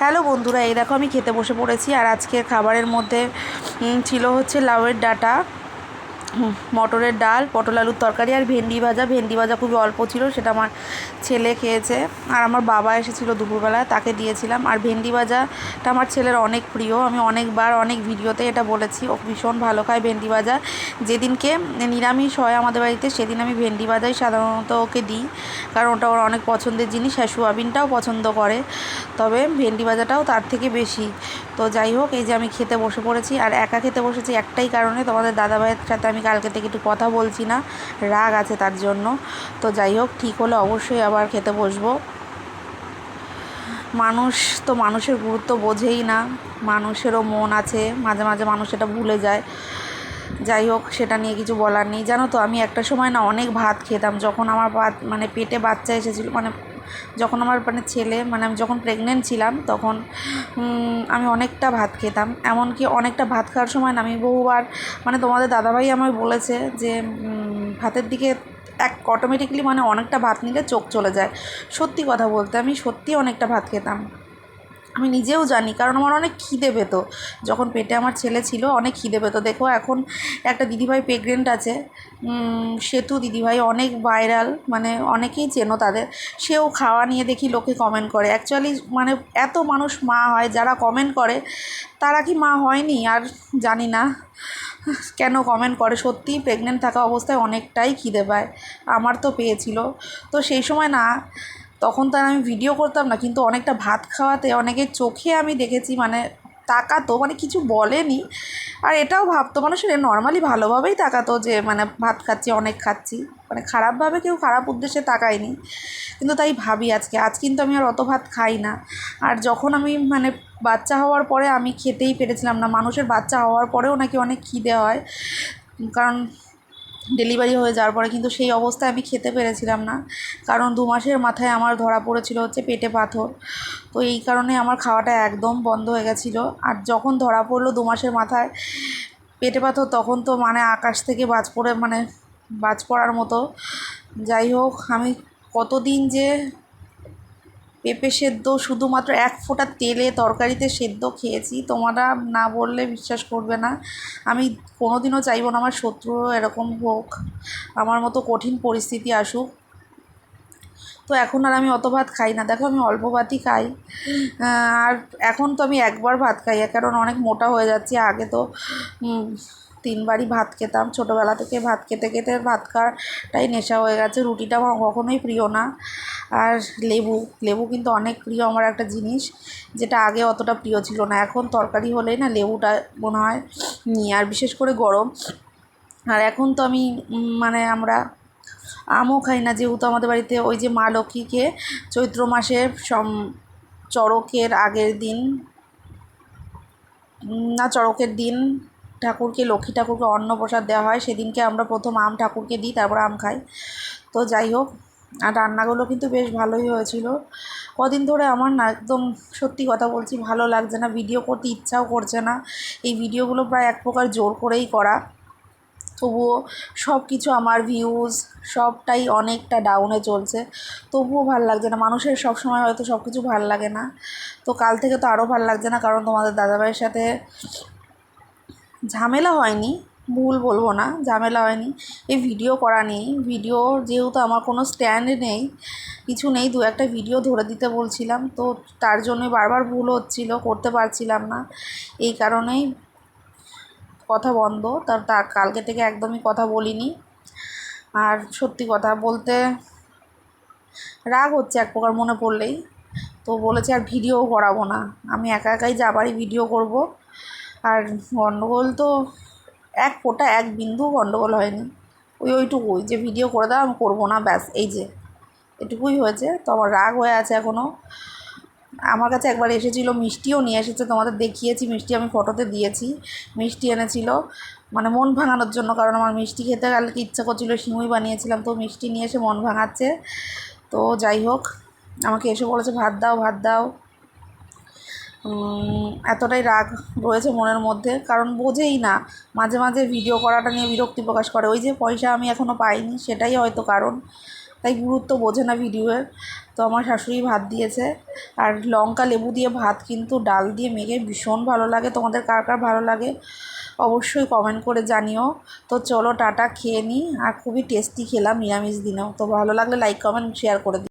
Hello বন্ধুরা, এই দেখো আমি খেতে বসে পড়েছি আর আজকে খাবারের মধ্যে ছিল হচ্ছে লাউয়ের ডাঁটা। মটরের ডাল, পটল আলুর তরকারি আর ভেন্ডি ভাজা। ভেন্ডি ভাজা খুবই অল্প ছিল, সেটা আমার ছেলে খেয়েছে। আর আমার বাবা এসেছিল দুপুরবেলা, তাকে দিয়েছিলাম। আর ভেন্ডি ভাজাটা আমার ছেলের অনেক প্রিয়। আমি অনেকবার অনেক ভিডিওতে এটা বলেছি, ও ভীষণ ভালো খায় ভেন্ডি ভাজা। যেদিনকে নিরামিষ হয় আমাদের বাড়িতে, সেদিন আমি ভেন্ডি ভাজাই সাধারণত ওকে দিই, কারণ ওটা ওর অনেক পছন্দের জিনিস। আর সোয়াবিনটাও পছন্দ করে, তবে ভেন্ডি ভাজাটাও তার থেকে বেশি। তো যাই হোক, এই যে আমি খেতে বসে পড়েছি আর একা খেতে বসেছি একটাই কারণে তোমাদের দাদাভাইয়ের সাথে আমি কালকে থেকে একটু কথা বলছি না, রাগ আছে তার জন্য। তো যাই হোক, ঠিক হলে অবশ্যই আবার খেতে বসবো। মানুষ তো মানুষের গুরুত্ব বোঝেই না, মানুষেরও মন আছে, মাঝে মাঝে মানুষ এটা ভুলে যায়। যাই হোক, সেটা নিয়ে কিছু বলার নেই। জানো তো, আমি একটা সময় না অনেক ভাত খেতাম, যখন আমার ভাত মানে পেটে বাচ্চা এসেছিল মানে যখন আমার মানে ছেলে মানে আমি যখন প্রেগনেন্ট ছিলাম, তখন আমি অনেকটা ভাত খেতাম। এমনকি অনেকটা ভাত খাওয়ার সময় না আমি বহুবার মানে তোমাদের দাদাভাই আমায় বলেছে যে ভাতের দিকে এক অটোমেটিকলি মানে অনেকটা ভাত নিলে চোখ চলে যায়। সত্যি কথা বলতে আমি সত্যি অনেকটা ভাত খেতাম। আমি নিজেও জানি, কারণ আমার অনেক খিদে পেত। যখন পেটে আমার ছেলে ছিল, অনেক খিদে পেত। দেখো, এখন একটা দিদিভাই প্রেগনেন্ট আছে সেতু দিদিভাই অনেক ভাইরাল মানে অনেকেই চেনো তাদের। সেও খাওয়া নিয়ে দেখি লোকে কমেন্ট করে। অ্যাকচুয়ালি মানে এত মানুষ মা হয়, যারা কমেন্ট করে, তারা কি মা হয়নি? আর জানি না, কেন কমেন্ট করে? সত্যিই প্রেগনেন্ট থাকা অবস্থায় অনেকটাই খিদে পায়। আমার তো পেয়েছিল। তো সেই সময় না তখন তো আর আমি ভিডিও করতাম না, কিন্তু অনেকটা ভাত খাওয়াতে অনেকের চোখে আমি দেখেছি মানে তাকাতো মানে কিছু বলেনি। আর এটাও ভাবতো, মানুষ নর্মালি ভালোভাবেই তাকাতো যে মানে ভাত খাচ্ছি, অনেক খাচ্ছি। মানে খারাপভাবে কেউ খারাপ উদ্দেশ্যে তাকায়নি। কিন্তু তাই ভাবি আজকে, আজ কিন্তু আমি আর অত ভাত খাই না। আর যখন আমি মানে বাচ্চা হওয়ার পরে আমি খেতেই পেরেছিলাম না, মানুষের বাচ্চা হওয়ার পরেও নাকি অনেক খিদে হয়। কারণ ডেলিভারি হয়ে যাওয়ার পরে কিন্তু সেই অবস্থায় আমি খেতে পেরেছিলাম না। কারণ দু মাসের মাথায় আমার ধরা পড়েছিল হচ্ছে পেটে পাথর। তো এই কারণে আমার খাওয়াটা একদম বন্ধ হয়ে গেছিল। আর যখন ধরা পড়ল দু মাসের মাথায় পেটে পাথর, তখন তো মানে আকাশ থেকে বাজ পড়ে মানে বাজ পড়ার মতো। যাই হোক, আমি কতদিন যে পেঁপে সেদ্ধ শুধুমাত্র এক ফোঁটা তেলে তরকারিতে সেদ্ধ খেয়েছি। তোমরা না বললে বিশ্বাস করবে না। আমি কোনোদিনও চাইব না আমার শত্রুরও এরকম হোক। আমার মতো কঠিন পরিস্থিতি আসুক। তো এখন আর আমি অত ভাত খাই না। দেখো আমি অল্প ভাতই খাই। আর এখন তো আমি একবার ভাত খাই কারণ অনেক মোটা হয়ে যাচ্ছি। আগে তো তিনবারই ভাত খেতাম। ছোটোবেলা থেকে ভাত খেতে খেতে ভাত খাওয়াটাই নেশা হয়ে গেছে। রুটিটা আমার কখনোই প্রিয় না। আর লেবু লেবু কিন্তু অনেক প্রিয় আমার একটা জিনিস যেটা আগে অতটা প্রিয় ছিল না। এখন তরকারি হলেই না লেবুটা মনে হয় নিয়ে, আর বিশেষ করে গরম। আর এখন তো আমি মানে আমরা আমও খাই না, যেহেতু আমাদের বাড়িতে ওই যে মা লক্ষ্মীকে চৈত্র মাসের সম, চড়কের আগের দিন না চড়কের দিন ঠাকুরকে, লক্ষ্মী ঠাকুরকে অন্ন প্রসাদ দেওয়া হয়। সেদিনকে আমরা প্রথম আম ঠাকুরকে দিই, তারপর আম খাই। তো যাই হোক আর রান্নাগুলো কিন্তু বেশ ভালোই হয়েছিল। কদিন ধরে আমার না একদম সত্যি কথা বলছি, ভালো লাগছে না, ভিডিও করতে ইচ্ছাও করছে না। এই ভিডিওগুলো প্রায় এক প্রকার জোর করেই করা। তবুও সব কিছু আমার ভিউজ সবটাই অনেকটা ডাউনে চলছে। তবুও ভালো লাগছে না। মানুষের সব সময় হয়তো সব কিছু ভালো লাগে না। তো কাল থেকে তো আরও ভালো লাগছে না, কারণ তোমাদের দাদাভাইয়ের সাথে ঝামেলা হয়নি। ভুল বলব না, ঝামেলা হয়নি। এই ভিডিও করা নেই। ভিডিও যেহেতু আমার কোনো স্ট্যান্ড নেই, কিছু নেই, দু একটা ভিডিও ধরে দিতে বলছিলাম, তো তার জন্যই বারবার ভুল হচ্ছিল, করতে পারছিলাম না। এই কারণেই কথা বন্ধ। তার তা কালকে থেকে একদমই কথা বলিনি। আর সত্যি কথা বলতে রাগ হচ্ছে এক প্রকার মনে পড়লেই। তো বলেছে আর ভিডিও করাবো না। আমি একা একাই যা পারি ভিডিও করব। আর গণ্ডগোল তো এক ফোঁটা এক বিন্দু গণ্ডগোল হয়নি। ওই ওইটুকুই যে ভিডিও করে দাও, আমি করব না, ব্যাস, এই যে। এটুকুই হয়েছে। তো আমার রাগ হয়ে আছে এখনও আমার কাছে একবার এসেছিল, মিষ্টিও নিয়ে এসেছে, তোমাদের দেখিয়েছি, মিষ্টি আমি ফটোতে দিয়েছি, মিষ্টি এনেছিল। মানে মন ভাঙানোর জন্য, কারণ আমার মিষ্টি খেতে গেলে কি ইচ্ছা করছিল, সিমুই বানিয়েছিলাম, তো মিষ্টি নিয়ে এসে মন ভাঙাচ্ছে। তো যাই হোক, আমাকে এসে বলেছে, ভাত দাও ভাত দাও। এতটাই রাগ রয়েছে মনের মধ্যে, কারণ বোঝেই না, মাঝে মাঝে ভিডিও করাটা নিয়ে বিরক্তি প্রকাশ করে। ওই যে পয়সা আমি এখনও পাইনি, সেটাই হয়তো কারণ। তাই গুরুত্ব বোঝে না ভিডিওর তো আমার শাশুড়ি ভাত দিয়েছে, আর লঙ্কা, লেবু দিয়ে ভাত কিন্তু ডাল দিয়ে মেখে ভীষণ ভালো লাগে। তোমাদের কার কার ভালো লাগে অবশ্যই কমেন্ট করে জানিও। তো চলো টাটা, খেয়ে নিই আর খুবই টেস্টি খেলাম নিরামিষ দিনেও। তো ভালো লাগলে লাইক কমেন্ট শেয়ার করে দিও।